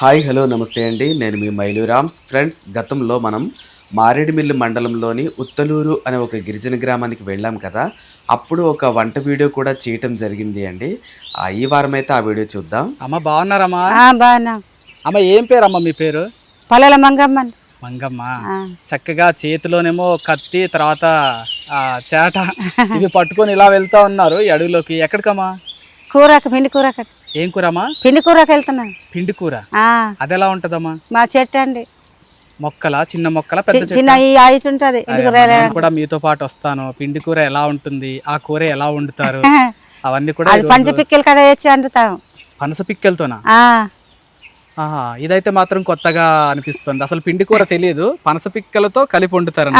Hi hello నమస్తే అండి. నేను మీ మైలూరామ్స్ ఫ్రెండ్స్ గతంలో మనం మారేడుమిల్లి మండలంలోని ఉత్తలూరు అనే ఒక గిరిజన గ్రామానికి వెళ్ళాం కదా. అప్పుడు ఒక వంట వీడియో కూడా చేయటం జరిగింది అండి. ఆ, ఈ వారం అయితే ఆ వీడియో చూద్దాం. అమ్మ బాగున్నారమ్మా బాగున్నా. అమ్మ ఏం పేరమ్మ మీ పేరు? మంగమ్మ చక్కగా చేతిలోనేమో కత్తి తర్వాత ఆ చేట ఇవి పట్టుకొని ఇలా వెళ్తా ఉన్నారు ఈ అడవిలోకి. ఎక్కడికమ్మా? కూరకు పిండి కూరకు. ఏం కూరమ్మా? పిండి కూరకు వెళ్తున్నాను పిండి కూర? అది ఎలా ఉంటదమ్మా? మా చెట్టు అండి. మొక్కల? చిన్న మొక్కల? పెద్ద చిన్న ఈ ఆయుష్ ఉంటుంది. కూడా మీతో పాటు వస్తాను. పిండి కూర ఎలా ఉంటుంది? ఆ కూర ఎలా వండుతారు? అవన్నీ కూడా పంచ పిక్కలు కడ వేసి అంటుతాం పనస పిక్కలతోనా? ఇదైతే మాత్రం కొత్తగా అనిపిస్తుంది. అసలు పిండి కూర తెలియదు. పనస పిక్కలతో కలిపి వండుతారు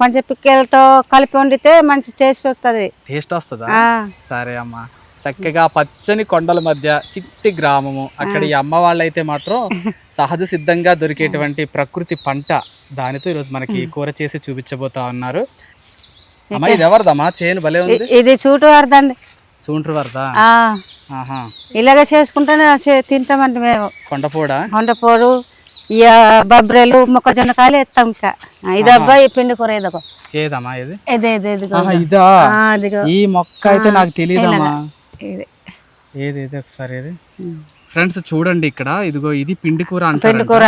పంచ పిక్కలతో కలిపి వండితే మంచి టేస్ట్ వస్తుంది. టేస్ట్ వస్తుందా? సరే అమ్మ. చక్కగా పచ్చని కొండల మధ్య చిట్టి గ్రామము. అక్కడ ఈ అమ్మ వాళ్ళైతే మాత్రం సహజ సిద్ధంగా దొరికేటువంటి ప్రకృతి పంట దానితో ఈరోజు మనకి కూర చేసి చూపించబోతా ఉన్నారు. అమ్మ ఇది ఎవరిదమ్మా? చేను భలే ఉంది. ఇది చూటు వరదండి సూంట్రు వరద ఇలాగ చేసుకుంటేనే చే- తింటామండి మేము. కొండపోడ? వండపోరు ఇక బొబ్బరెలు మొక్కజొన్న కాయలు ఎత్తాం ఇంకా. ఇది అబ్బాయి పిండి కూర ఇదిగో. ఏదమ్మా ఇది? ఇదే ఇదే ఇదిగో. ఈ మొక్క అయితే నాకు తెలియదమ్మా ఇది ఏది ఏది ఒకసారి ఏది? ఫ్రెండ్స్ చూడండి ఇక్కడ. ఇదిగో ఇది పిండి కూర పిండి కూర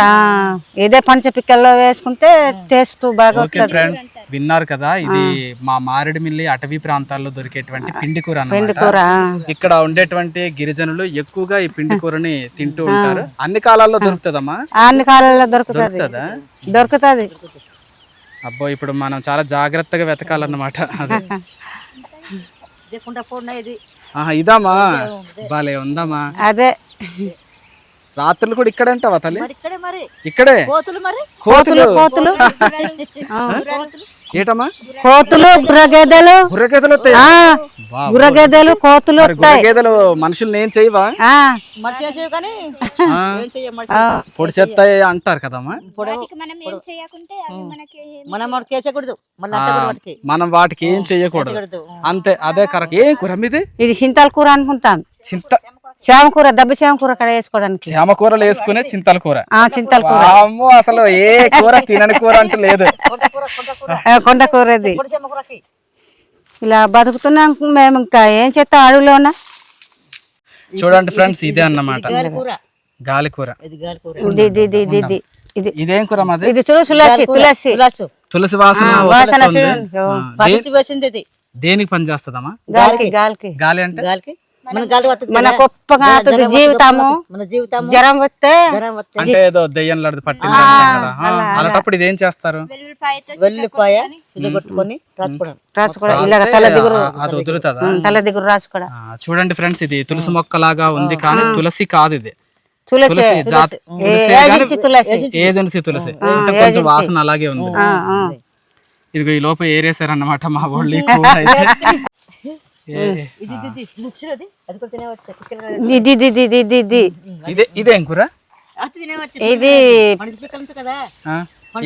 ఇదే పంచ పిక్కల్లో వేసుకుంటే టేస్ట్ బాగా ఓకే ఫ్రెండ్స్ విన్నారు కదా? ఇది మా మారేడుమిల్లి అటవీ ప్రాంతాల్లో దొరికేటువంటి పిండి కూర పిండి కూర ఇక్కడ ఉండేటువంటి గిరిజనులు ఎక్కువగా ఈ పిండి కూరని తింటూ ఉంటారు. అన్ని కాలాల్లో దొరుకుతుందమ్మా? అన్ని కాలాల్లో దొరుకుతుంది. దొరుకుతుందా? దొరుకుతుంది. అబ్బో ఇప్పుడు మనం చాలా జాగ్రత్తగా వెతకాలన్నమాట. అదే. ఆహా ఇదామా? బాలే ఉందమ్మా. అదే. రాత్రులు కూడా ఇక్కడే ఉంటావా తల్లి? ఇక్కడే మరి. ఇక్కడే? కోతులు మరి. కోతులు? కోతులు. ఏటమ్మా? కోతులు గుర్రగేదెలు గుర్రగేదలు గుర్రగేదెలు కోతులు గుర్రగేదలు మనుషుల్ని ఏం చేయవా? పొడి చెత్తాయి అంటారు కదమ్మా? మనం వాటికి మనం వాటికి ఏం చెయ్యకూడదు చేయకూడదు. అంతే అదే కరెక్ట్. ఏం కూర మీది? ఇది చింతల కూర అనుకుంటాం. చింత చేమ కూర దెబ్బ చేమ కూర అక్కడ వేసుకోవడానికి. చేమ కూరలు వేసుకునే చింతల కూర. ఆ చింతల కూర. అమ్మో అసలు ఏ కూర తినని కూర అంటూ లేదు. కొండ కూర కొండ కూరకి ఇలా బతుకుతున్నాం మేము ఇంకా. ఏం చేస్తాం అడవిలోన చూడండి ఫ్రెండ్స్ ఇదే అన్నమాట. గాలి కూర. గాలి కూర. ఇది కూర. ఇది ఇది ఇది ఇది ఇది. ఇది. ఇదేం కూర మాది? ఇది తులసి తులసి వాసన దేనికి పని చేస్తుందమ్మా గాలికి గాలికి. గాలి అంటే? గాలికి? మన. గొప్పగా జీవితము. మన జీవితం జ్వరం వస్తే అంటే ఏదో దెయ్యం లాంటిది పట్టింది అలాంటప్పుడు ఇదేం చేస్తారు? వెల్లుల్లిపాయతో వెల్లిపాయ ఇది కొట్టుకొని అది తల దిగురు రాసుకోవడం. చూడండి ఫ్రెండ్స్ ఇది తులసి మొక్క లాగా ఉంది కానీ తులసి కాదు ఇది. తులసి ఏజెన్సీ తులసి? అంటే కొంచెం వాసన అలాగే ఉంది. ఇదిగో ఈ లోపల ఏరేసారన్నమాట మా వాళ్ళు. ఏ, ఇది ఇది ఇది ఇది ఇది ఇది కూర ఇది?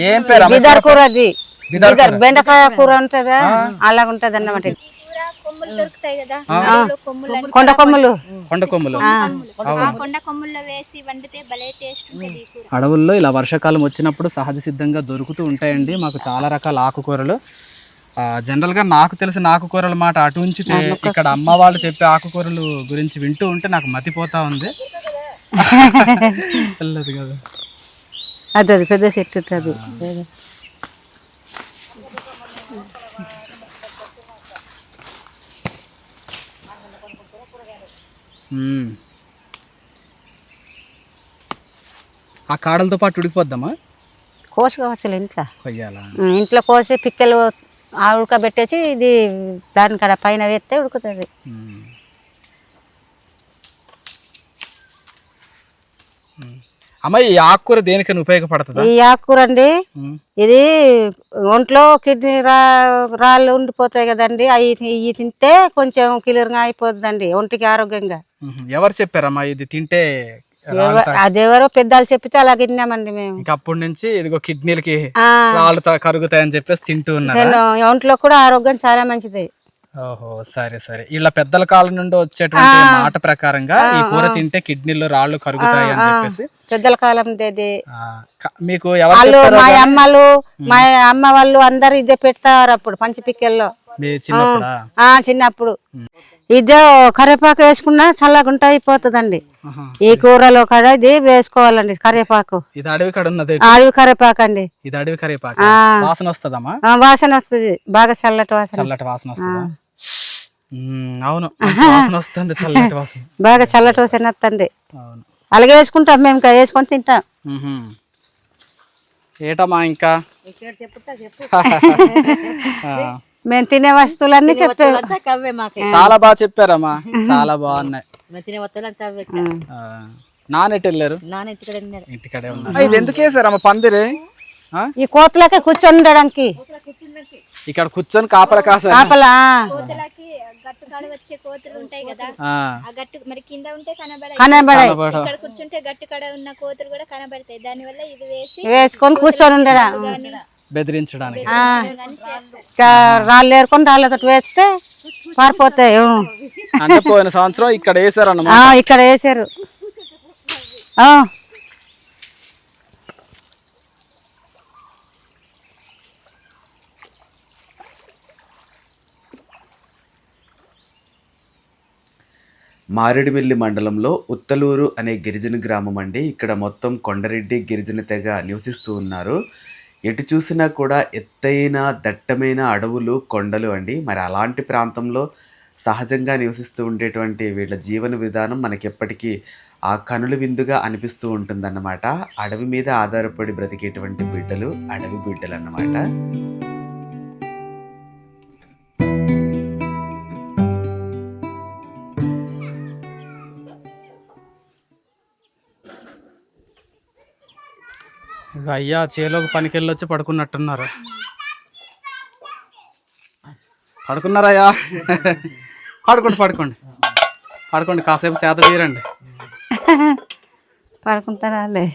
ఏం పేరు? బిదర్ కూర అది బెండకాయ కూర ఉంటుందా అలాగ ఉంటది అన్నమాట. కొండ కొమ్ములు కొండ కొమ్ములు ఆ కొండ కొమ్ముల్లో వేసి వండితే భలే టేస్ట్ ఉంటుంది ఈ కూర అడవుల్లో ఇలా వర్షాకాలం వచ్చినప్పుడు సహజ సిద్ధంగా దొరుకుతూ ఉంటాయండి మాకు చాలా రకాల ఆకుకూరలు జనరల్గా నాకు తెలిసిన ఆకుకూరల మాట అటు ఉంచితే ఇక్కడ అమ్మ వాళ్ళు చెప్పే ఆకుకూరలు గురించి వింటూ ఉంటే నాకు మతిపోతా ఉంది. వెళ్ళదు కదా. అది అది పెద్ద చెట్టు మ్మ్. ఆ కాడలతో పాటు ఉడికిపోద్దామా? కోసుకోవచ్చు ఇంట్లో. ఇంట్లో కోసి పిక్కలు ఆ ఉడకబెట్టేసి ఇది దాని కాడ పైన వేస్తే ఉడుకుతుంది మ్మ్. మ్మ్. అమ్మ ఈ ఆకుకూర దేనికైనా ఉపయోగపడుతుందా ఈ ఆకుకూర అండి. ఇది ఒంట్లో కిడ్నీ రా రాళ్ళు ఉండిపోతాయి కదండి అవి ఇవి తింటే కొంచెం క్లియర్గా అయిపోతుందండి ఒంటికి ఆరోగ్యంగా. ఎవరు చెప్పారమ్మా ఇది తింటే అదెవరో పెద్దలు చెప్పితే అలా తిన్నామండి మేము. ఇంకా అప్పటి నుంచి ఇదిగో కిడ్నీలకి రాళ్ళు కరుగుతాయని చెప్పేసి తింటూ ఉన్నారు? నేను ఒంట్లో కూడా ఆరోగ్యం చాలా మంచిది. ఓహో సరే సరే. వీళ్ళ పెద్దల కాలం నుండి వచ్చేటువంటి మాట ప్రకారంగా ఈ కూర తింటే కిడ్నీలో రాళ్ళు కరుగుతాయి అని చెప్పేసి. పెద్దల కాలం మీకు ఎవరు మా అమ్మలు మా అమ్మ వాళ్ళు అందరు ఇదే పెడతారు అప్పుడు చిన్నప్పుడా? ఆ చిన్నప్పుడు. ఇదే కరివేపాకు వేసుకున్నా చల్లగుంట అయిపోతుందండి. ఈ కూరలో కూడా ఇది వేసుకోవాలండి కరివేపాకు. ఇది అడవి కడ ఉన్నది అడవి కరివేపాకు అండి ఇది అడవి కరివేపాక? ఆ. వాసన వస్తుందమ్మా? ఆ, వాసన వస్తుంది. బాగా చల్లటి వాసన. చల్లటి వాసన వస్తుందా? అవును. వాసన వస్తుంది చల్లటి వాసన. బాగా చల్లటి వాసన వస్తుంది. అవును. అలాగే వేసుకుంటాం మేము ఇంకా వేసుకొని తింటాం. ఏటమ్మా ఇంకా? మేము తినే వస్తువులన్నీ చెప్పే అంతా కవ్వే మాకే. చాలా బాగా చెప్పారమ్మా. చాలా బాగున్నాయి. నానెట్ వెళ్ళారు? ఇంటికడే ఉన్నారు. ఇది ఎందుకు వేసారమ్మా పందిరి? ఈ కోతులకే కూర్చొని ఉండడానికి ఇక్కడ కూర్చొని కాపల కాసారు. కాపలా. కోతులకి గట్టు కాడ వచ్చే కోతులు ఉంటాయి కదా ఆ, ఆ గట్టు మరి కింద ఉంటే కనబడాయి కనబడాయి కనబడ- ఇక్కడ కూర్చుంటే గట్టు కాడ ఉన్న కోతులు కూడా కనబడతాయి. దానివల్ల ఇది వేసి వేసుకొని కూర్చొని ఉండడా బెదిరించడానికి. రాళ్ళు ఏరుకొని రాళ్ళతో వేస్తే పారిపోతాయి. అంటే పోయిన సంవత్సరం ఇక్కడ ఆ, ఇక్కడ వేసారు. ఆ, మారేడుమిల్లి మండలంలో ఉత్తలూరు అనే గిరిజన గ్రామం అండి. ఇక్కడ మొత్తం కొండరెడ్డి గిరిజన తెగ నివసిస్తూ ఉన్నారు. ఎటు చూసినా కూడా ఎత్తైన దట్టమైన అడవులు కొండలు అండి. మరి అలాంటి ప్రాంతంలో సహజంగా నివసిస్తూ ఉండేటువంటి వీళ్ళ జీవన విధానం మనకి ఎప్పటికీ ఆ కనుల విందుగా అనిపిస్తూ ఉంటుందన్నమాట. అడవి మీద ఆధారపడి బ్రతికేటువంటి బిడ్డలు అడవి బిడ్డలు అన్నమాట అయ్యా చేలోకి పనికి వెళ్ళొచ్చి పడుకున్నట్టున్నారు. పడుకున్నారయ్యా. పడుకోండి పడుకోండి. పడుకోండి కాసేపు సేద తీరండి. పడుకుంటారాలే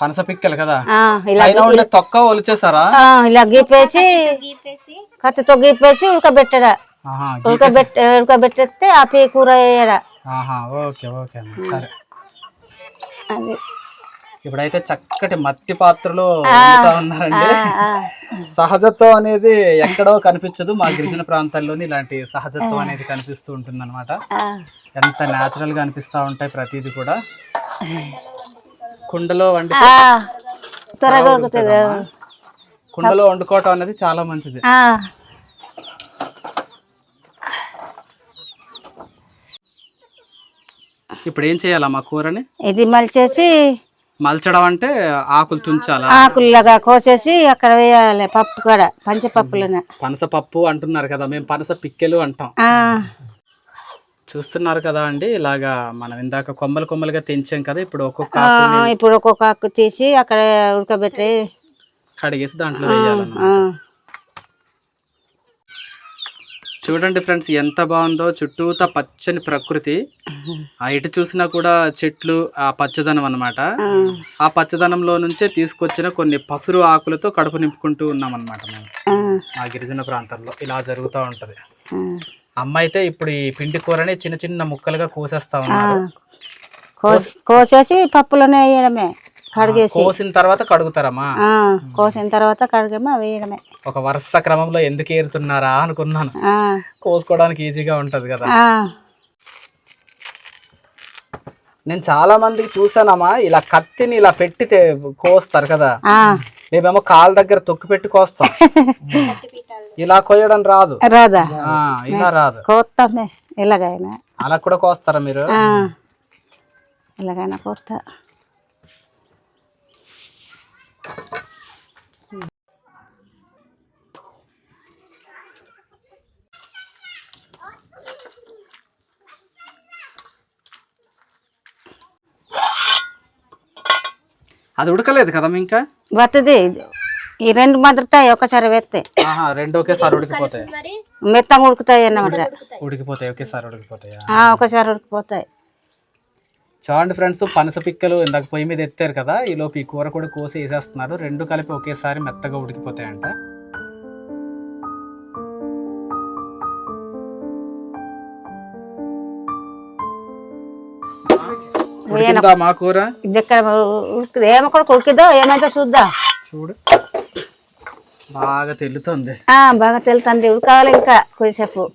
పనస పిక్కలు కదా? ఆ, ఇలా తొక్క ఒలిచేసారా ఆ, ఇలా గీపేసి కత్తితో గీపేసి ఉడకబెట్టడా. ఉడకబెట్ట ఉడకబెట్టేస్తే ఆ పీ కూర వేయడా ఓకే ఓకే సరే. అది. ఇప్పుడైతే చక్కటి మట్టి పాత్రలో వండుతా ఉన్నారండి. సహజత్వం అనేది ఎక్కడో కనిపించదు. మా గిరిజన ప్రాంతాల్లోని ఇలాంటి సహజత్వం అనేది కనిపిస్తూ ఉంటుంది అనమాట ఎంత న్యాచురల్గా అనిపిస్తూ ఉంటాయి ప్రతిదీ కూడా. కుండలో వండి కుండలో వండుకోవటం అనేది చాలా మంచిది. ఇప్పుడు ఏం చేయాలమ్మా కూరని? ఇది మలిచేసి మల్చడం అంటే ఆకులు తుంచాలా? ఆకుల్లాగా కోసేసి అక్కడ వేయాలి పప్పు కూడా పంచపప్పులనే. పనస పప్పు అంటున్నారు కదా మేము పనస పిక్కెలు అంటాం. చూస్తున్నారు కదా అండి ఇలాగా మనం ఇందాక కొమ్మలు కొమ్మలుగా తెంచాం కదా ఇప్పుడు ఒక్కొక్క ఇప్పుడు ఒక్కొక్క ఆకు తీసి అక్కడ ఉడకబెట్టి కడిగేసి దాంట్లో ఆ, చూడండి ఫ్రెండ్స్ ఎంత బాగుందో. చుట్టూతా పచ్చని ప్రకృతి. ఆ ఇటు చూసినా కూడా చెట్లు ఆ పచ్చదనం అన్నమాట. ఆ, పచ్చదనంలో నుంచే తీసుకొచ్చిన కొన్ని పసురు ఆకులతో కడుపు నింపుకుంటూ ఉన్నాం అనమాట మేము. ఆ, గిరిజన ప్రాంతాల్లో ఇలా జరుగుతూ ఉంటది. అమ్మ అయితే ఇప్పుడు ఈ పిండి కూరని చిన్న చిన్న ముక్కలుగా కోసేస్తా ఉన్నారు. కోసి కోసేసి పప్పులోనే వేయడమే. కడిగేసి. కోసిన తర్వాత కడుగుతారమ్మా. కోసిన తర్వాత కడిగేమో వేయడమే. ఒక వరుస క్రమంలో ఎందుకు ఏరుతున్నారా అనుకున్నాను. కోసుకోవడానికి ఈజీగా ఉంటది కదా. నేను చాలా మందికి చూసానమ్మా ఇలా కత్తిని ఇలా పెట్టి తే- కోస్తారు కదా. మేమేమో కాళ్ళ దగ్గర తొక్కి పెట్టి కోస్తాం. ఇలా కొయ్యడం రాదు. రాదా? ఇలా రాదు. కోస్తామే ఎలాగైనా. అలా కూడా కోస్తారా మీరు? ఆ, ఎలాగైనా కోస్తా అది ఉడకలేదు కదమ్మా ఇంకా బతుది ఈ రెండు మదురుతాయి ఒకసారి వేస్తే రెండు ఒకేసారి ఉడికిపోతాయి. మెత్తగా ఉడుకుతాయి అన్నమాట. ఉడికిపోతాయి ఒకేసారి ఉడికిపోతాయా? ఒకసారి ఉడికిపోతాయి. చూడండి ఫ్రెండ్స్ పనస పిక్కలు ఇందాక పొయ్యి మీద ఎత్తారు కదా ఈ లోపు ఈ కూర కూడా కోసి వేసేస్తున్నారు. రెండు కలిపి ఒకేసారి మెత్తగా ఉడికిపోతాయంట. మా కూర? ఏమో కూడా ఉడికిదో ఏమైతే చూద్దాం. చూడు. బాగా తెల్లుతుంది. ఆ, బాగా తెలుతుంది ఉడకాలి ఇంకా కొద్దిసేపు.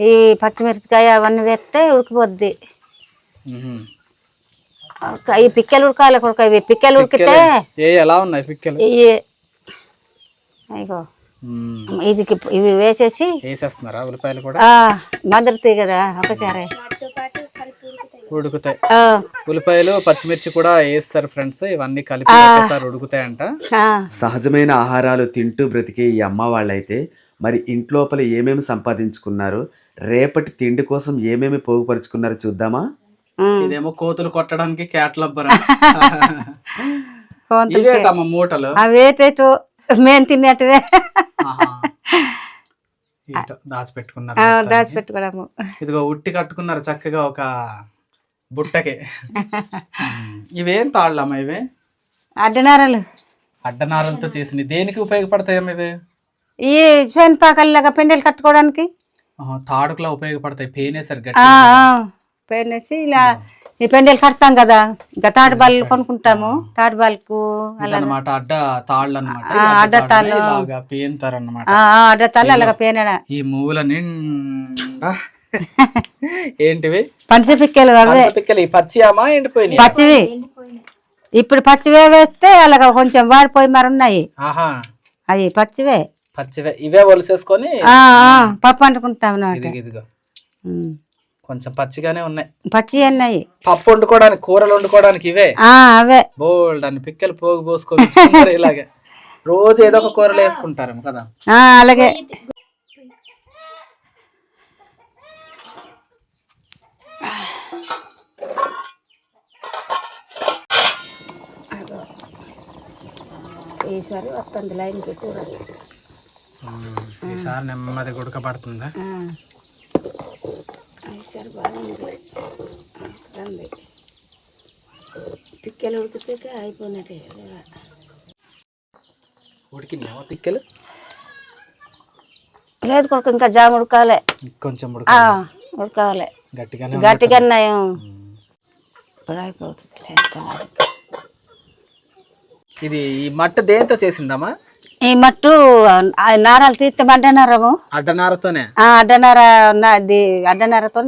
ఈ పచ్చిమిరపకాయ అవన్నీ వేస్తే ఉడికిపోద్ది. ఈ పిక్కలు ఉడకాలి కొడుక ఇవి పిక్కలు ఉడికితే ఏ ఎలా ఉన్నాయి పిక్కలు? అయ్యో. ఇది ఇవి వేసేసి వేసేస్తున్నారా ఉల్లిపాయలు కూడా? ఆ మదురుతాయి కదా ఒకసారి. ఉడుకుతాయి. ఉడుకుతాయి ఆ, ఉల్లిపాయలు పచ్చిమిర్చి కూడా వేస్తారు ఫ్రెండ్స్ ఇవన్నీ కలిపి ఒకసారి ఉడుకుతాయంట. ఆ. సహజమైన ఆహారాలు తింటూ బ్రతికే ఈ అమ్మ వాళ్ళైతే మరి ఇంట్లోపల ఏమేమి సంపాదించుకున్నారు రేపటి తిండి కోసం ఏమేమి పోగుపరుచుకున్నారో చూద్దామా. ఇదేమో కోతులు కొట్టడానికి క్యాట్లబ్బర. కోంతలు ఇవేటమ్మ మూటలు? అవేటేటో మేము. ఇటో దాచిపెట్టుకున్నారు. దాచిపెట్టుకోవడము. ఇదిగో ఉట్టి కట్టుకున్నారు చక్కగా ఒక బుట్టకే. ఇవేం తాళ్ళమ్మ ఇవే? అడ్డనారలు. అడ్డనారలతో చేసింది దేనికి ఉపయోగపడతాయమ్మ ఇవి? ఈ శనపాకల్లాగా పెండలు కట్టుకోవడానికి. తాడుకులా ఉపయోగపడతాయి. పేనేసారు గట్టి ఆ. పెన్నేసి ఇలా ఈ పెండలు కడతాం కదా ఇంకా తాడు బాల్ కొనుక్కుంటాము. తాడు బాల్కు అన్నమాట అడ్డ తాళ్ళు అనమాట అడ్డ తాళ్ళు. పేంతారు అన్నమాట ఆ, ఆ, అడ్డతాళ్ళు అలాగ పేనడ. ఈ మూల నిండా. ఏంటివి? పంచి పిక్కలు అవే పిక్కలు. పచ్చియామా ఎండిపోయినాయి? పచ్చివి. ఇప్పుడు పచ్చివే వేస్తే అలాగ కొంచెం వాడిపోయి మరి ఉన్నాయి. అవి పచ్చివే. పచ్చివే. ఇవే ఆ, పప్పు అంటుకుంటాం ఇదిగో. కొంచెం పచ్చిగానే ఉన్నాయి. పచ్చి ఉన్నాయి పప్పు వండుకోవడానికి కూరలు వండుకోవడానికి ఇవే? ఆ, అవే. బోల్డ్ అని పిక్కలు పోగు పోసుకోవచ్చు ఇలాగే. రోజు ఏదో ఒక కూరలు వేసుకుంటారు కదా? ఆ, అలాగే. ఈసారి వస్తుంది కూర. ఈసారి నెమ్మది గుడకబడుతుందా ఈసారి బాగుంది రండి. పిక్కలు ఉడికితే అయిపోయినట్టే ఉడికినాయా పిక్కలు? లేదు కొడుకు ఇంకా జామ ఉడకాలి. కొంచెం ఉడకాలి. గట్టిగానే గట్టిగా నయం ఇప్పుడు అయిపోతుంది. ఇది ఈ మట్ట దేంతో చేసిందమ్మా? ఈ మట్టు ఆ నారాలు తీస్తే అడ్డనారము. అడ్డనారతోనే? ఆ అడ్డనార ఇది అడ్డనారతో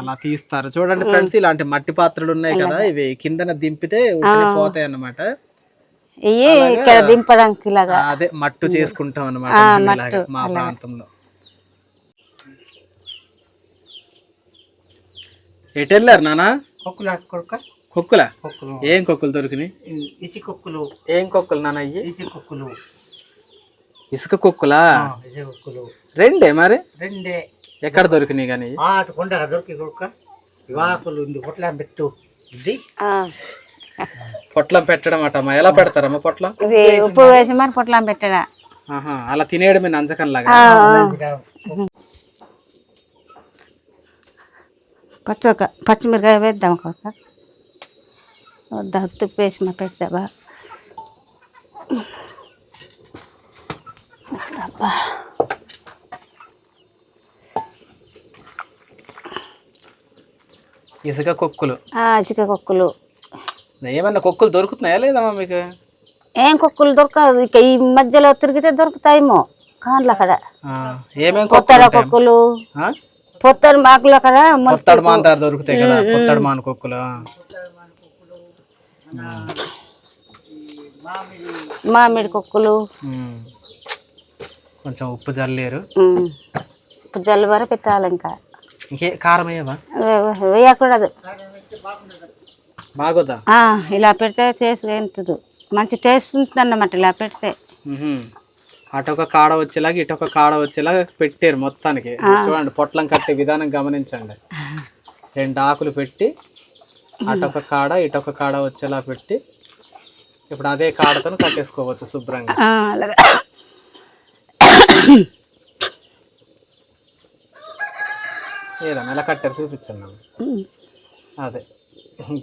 అలా తీస్తారు. చూడండి ఫ్రెండ్స్ ఇలాంటి మట్టి పాత్రలు ఉన్నాయి కదా ఇవి కిందన దింపితే పోతాయి అన్నమాట. ఇవి ఇక్కడ దింపడానికి ఇలాగా. అదే మట్టు చేసుకుంటాం అన్నమాట మా ప్రాంతంలో. ఎటు వెళ్ళారు నానా? కొక్కులు కొడుక. కొక్కులా? కొక్కులు. ఏం కొక్కులు దొరికినాయి? ఇసి కొక్కులు. ఏం కొక్కులు నాన్న ఇసి కొక్కులు. ఇసుక కొక్కులా? కొక్కులు. రెండే మరి? రెండే. ఎక్కడ దొరికినాయి కానీ? ఆ అటు కొండగా దొరికి కొడుక ఇవాకులు ఉంది పొట్ల పెట్టు. ఇది ఆ, పొట్లం పెట్టడం అటమ్మా ఎలా పెడతారమ్మా పొట్లం? ఇది ఉప్పు వేసి మరి పొట్లం పెట్టడా. ఆహా అలా తినేయడమే నంజకంలాగా? పచ్చి ఒక పచ్చిమిరకాయ వేద్దాం ఒక వద్దా ఉప్పు వేసి మరి పెడతావా అబ్బా ఇసుక కొక్కులు. ఆ, చిక్క కొక్కులు. ఏమన్నా కొక్కులు దొరుకుతున్నాయా లేదమ్మా మీకు? ఏం కొక్కులు దొరకదు ఇక ఈ మధ్యలో తిరిగితే దొరుకుతాయేమో కాన్లు అక్కడ. ఆ, ఏమేం పొత్తడ కొక్కులు? పొత్తడి మాకులు అక్కడ కొత్తడు మాంతారు దొరుకుతాయి కదా కొత్తడు మాన కొక్కులు. మామిడి కొక్కులు. కొంచెం ఉప్పు జల్లేరు. ఉమ్. జల్లుబర పెట్టాలి ఇంకా. ఇంకే కారం వేయకూడదు. బాగోదా? ఇలా పెడితే టేస్ట్ ఉంటుంది మంచి టేస్ట్ ఉంటుంది అన్నమాట ఇలా పెడితే. అటొక కాడ వచ్చేలాగా ఇటొక కాడ వచ్చేలాగా పెట్టారు మొత్తానికి. చూడండి పొట్లం కట్టే విధానం గమనించండి. రెండు ఆకులు పెట్టి అటొక కాడ ఇటొక కాడ వచ్చేలా పెట్టి ఇప్పుడు అదే కాడతో కట్టేసుకోవచ్చు శుభ్రంగా. ఏదమ్మా ఎలా కట్టారు చూపించండి. అదే.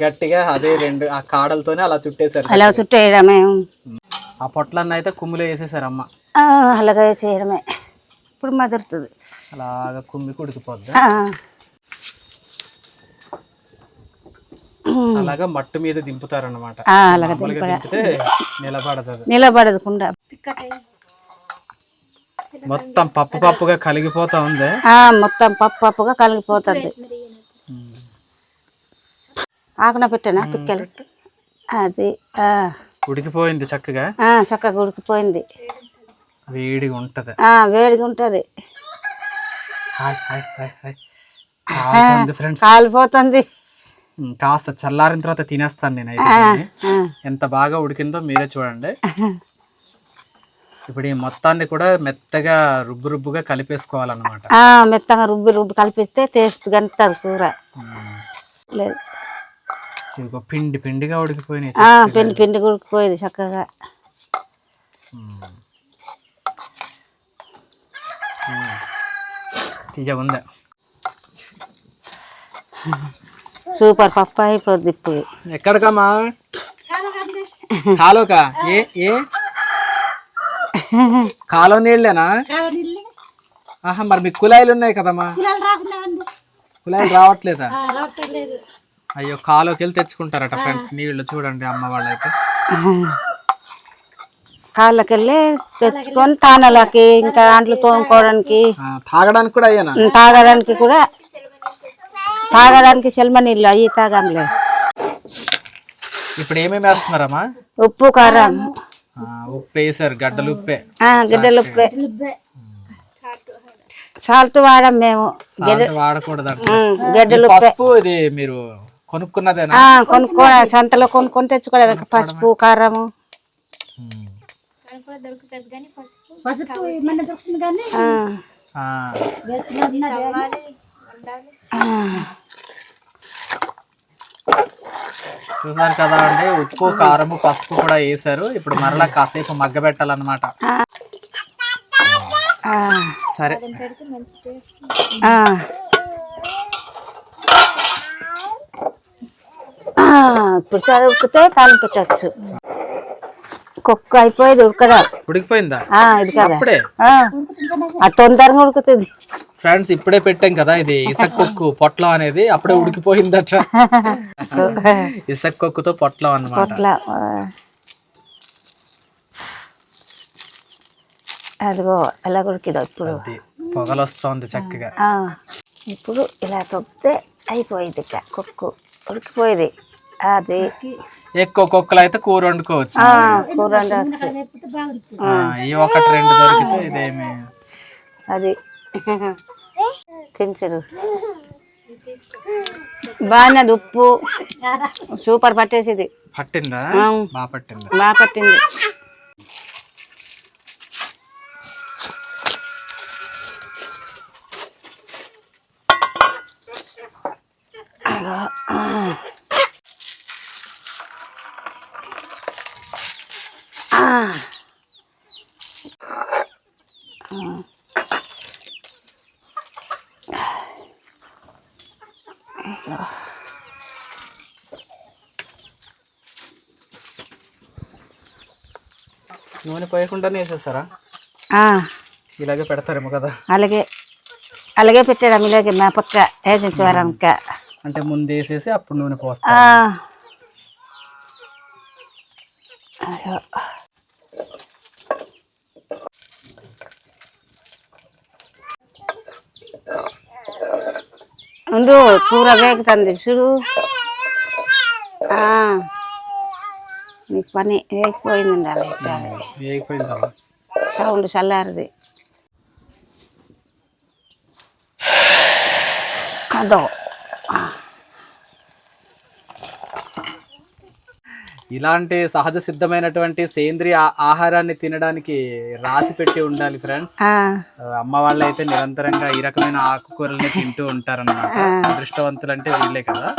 గట్టిగా అదే రెండు ఆ కాడలతోనే అలా చుట్టేశారు అలా చుట్టేయడమే. ఆ పొట్లన్నీ అయితే కుమ్మిలో వేసేసారు అమ్మ అలాగే చేయడమే ఇప్పుడు మదురుతుంది. అలాగా కుమ్మి కుడికిపోద్ది ఆ, అలాగా మట్టు మీద దింపుతారన్నమాట. ఆ, అలాగ మామూలుగా దింపితే నిలబడదు. నిలబడదు కుండ మొత్తం పప్పు పప్పుగా కలిగిపోతా ఉంది. ఆ, మొత్తం పప్పు పప్పుగా కలిగిపోతుంది. ఆకున పెట్టానా పిక్కలు? అది ఆ, ఉడికిపోయింది చక్కగా? ఆ, చక్కగా ఉడికిపోయింది. వేడిగా ఉంటది. ఆ, వేడిగా ఉంటుంది. కాలిపోతుంది. కాస్త చల్లారిన తర్వాత తినేస్తాను నేను అయితే. ఎంత బాగా ఉడికిందో మీరే చూడండి. ఇప్పుడు ఈ మొత్తాన్ని కూడా మెత్తగా రుబ్బు రుబ్బుగా కలిపేసుకోవాలన్నమాట. మెత్తగా రుబ్బి రుబ్బి కలిపిస్తే టేస్ట్ కనుతుంది కూర. లేదు. ఇదిగో పిండి పిండిగా ఉడికిపోయినాయి పిండి పిండి ఉడికిపోయేది చక్కగా. తీయ ఉందా? సూపర్ పప్పు అయిపోద్ది ఇప్పుడు ఎక్కడికమ్మా? కాలోకా ఏ ఏ? కాలో నీళ్ళేనా? ఆహా మరి మీకు కుళాయిలు ఉన్నాయి కదమ్మా? కుళాయిలు రావట్లేదా? అయ్యో కాలోకి వెళ్ళి తెచ్చుకుంటారట ఫ్రెండ్స్. నీళ్ళు చూడండి అమ్మ వాళ్ళైతే. కాళ్ళకెళ్ళి తెచ్చుకొని తానలకి ఇంకా అంట్లు తోముకోవడానికి ఆ, తాగడానికి కూడా అయ్యానా? తాగడానికి కూడా తాగడానికి సెల్మ నీళ్ళు అవి తాగాంలే. ఇప్పుడు ఏమేమి వేస్తున్నారమ్మా? ఉప్పు కారం. ఆ, ఉప్పు వేసారు గడ్డలు ఉప్పే. ఆ, గిడ్డలు ఉప్పే. సాల్ట్ వాడం మేము. గడ్డలు ఉప్పే. పసుపు ఇది మీరు కొనుక్కున్నదేనా? ఆ, కొనుక్కొని సంతలో కొనుక్కొని తెచ్చుకోవడం పసుపు కారము. కూడా దొరుకుతుంది కానీ పసుపు పసుపు ఏమన్నా దొరుకుతుంది కానీ ఆ, ఆ, తవ్వాలి వండాలి చూసారు కదా అండి ఉప్పు కారము పసుపు కూడా వేసారు. ఇప్పుడు మరలా కాసేపు మగ్గ పెట్టాలన్నమాట. ఆ, సరే. ఇప్పుడు సరే ఉడికితే తాళం పెట్టచ్చు. కుక్క అయిపోయేది ఉడకడం. ఉడికిపోయిందా? ఇది కదా అప్పుడే? ఆ, తొందరగా ఉడుకుతుంది. ఫ్రెండ్స్ ఇప్పుడే పెట్టాం కదా ఇది ఇసక్ కొక్కు పొట్లం అనేది అప్పుడే ఉడికిపోయిందట. ఇసక్ కొక్కుతో పొట్లం ఆ. అదిగో ఎలా ఉడికిదో ఇప్పుడు. పొగలు వస్తోంది చక్కగా. ఇప్పుడు ఇలా తొక్కితే అయిపోయింది ఇక కుక్కు ఉడికిపోయేది. అది. ఎక్కువ కుక్కలు అయితే కూర వండుకోవచ్చు కూర వండవచ్చు ఆ, ఈ ఒకటి రెండు దొరికితే ఇదేమి? అది. తినచుడు బాగున్నది ఉప్పు. సూపర్ పట్టేసింది. పట్టిందా. బాగా పట్టిందా? బాగా పట్టింది. అగో, నూనె పోయకుండానే వేసేస్తారా? ఇలాగే పెడతారేమో కదా. అలాగే అలాగే పెట్టాడు ఇలాగే మా పక్క ఏజెన్సీ వారంక అంటే ముందు వేసేసి అప్పుడు నూనె అయ్యో. ఉండు కూర వేగుతుంది చూడు. ఆ. నీకు పని వేగిపోయింది అలా వేగిపోయిందా సౌండ్ చల్లారిది. అదో. ఇలాంటి సహజ సిద్ధమైనటువంటి సేంద్రియ ఆహారాన్ని తినడానికి రాసి పెట్టి ఉండాలి ఫ్రెండ్స్. అమ్మ వాళ్ళు అయితే నిరంతరంగా ఈ రకమైన ఆకుకూరల్ని తింటూ ఉంటారన్నమాట. అదృష్టవంతులు అంటే వీళ్ళే కదా.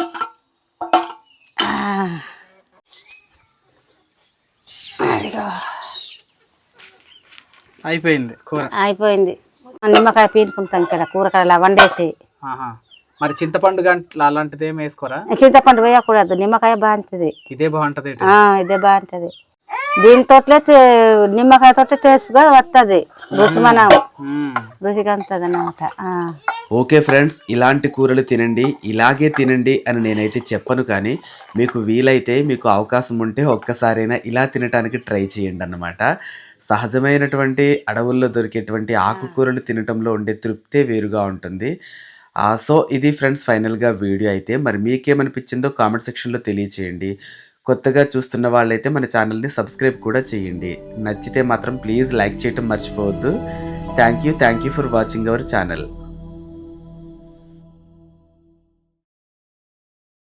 అయిపోయింది కూర. అయిపోయింది. నిమ్మకాయ పీనుకుంటాం ఇక్కడ కూరకాయలు వండేసి. ఆహా. మరి చింతపండు గంటలు అలాంటిది ఏం వేసుకోరా? చింతపండు వేయకూడదు నిమ్మకాయ బాగుంటుంది. ఇదే బాగుంటది ఇదే బాగుంటుంది. దీంతో నిమ్మకాయతో టేస్ట్గా వస్తుంది రుచిమనం రుచిగా ఉంటుంది అన్నమాట ఆ. ఓకే ఫ్రెండ్స్ ఇలాంటి కూరలు తినండి ఇలాగే తినండి అని నేనైతే చెప్పను కానీ మీకు వీలైతే మీకు అవకాశం ఉంటే ఒక్కసారైనా ఇలా తినటానికి ట్రై చేయండి అన్నమాట సహజమైనటువంటి అడవుల్లో దొరికేటువంటి ఆకుకూరలు తినటంలో ఉండే తృప్తే వేరుగా ఉంటుంది. ఆ, సో ఇది ఫ్రెండ్స్ ఫైనల్గా వీడియో అయితే. మరి మీకేమనిపించిందో కామెంట్ సెక్షన్లో తెలియచేయండి. కొత్తగా చూస్తున్న వాళ్ళైతే మన ఛానల్ని సబ్స్క్రైబ్ కూడా చేయండి. నచ్చితే మాత్రం ప్లీజ్ లైక్ చేయటం మర్చిపోవద్దు. Thank you thank you for watching our channel.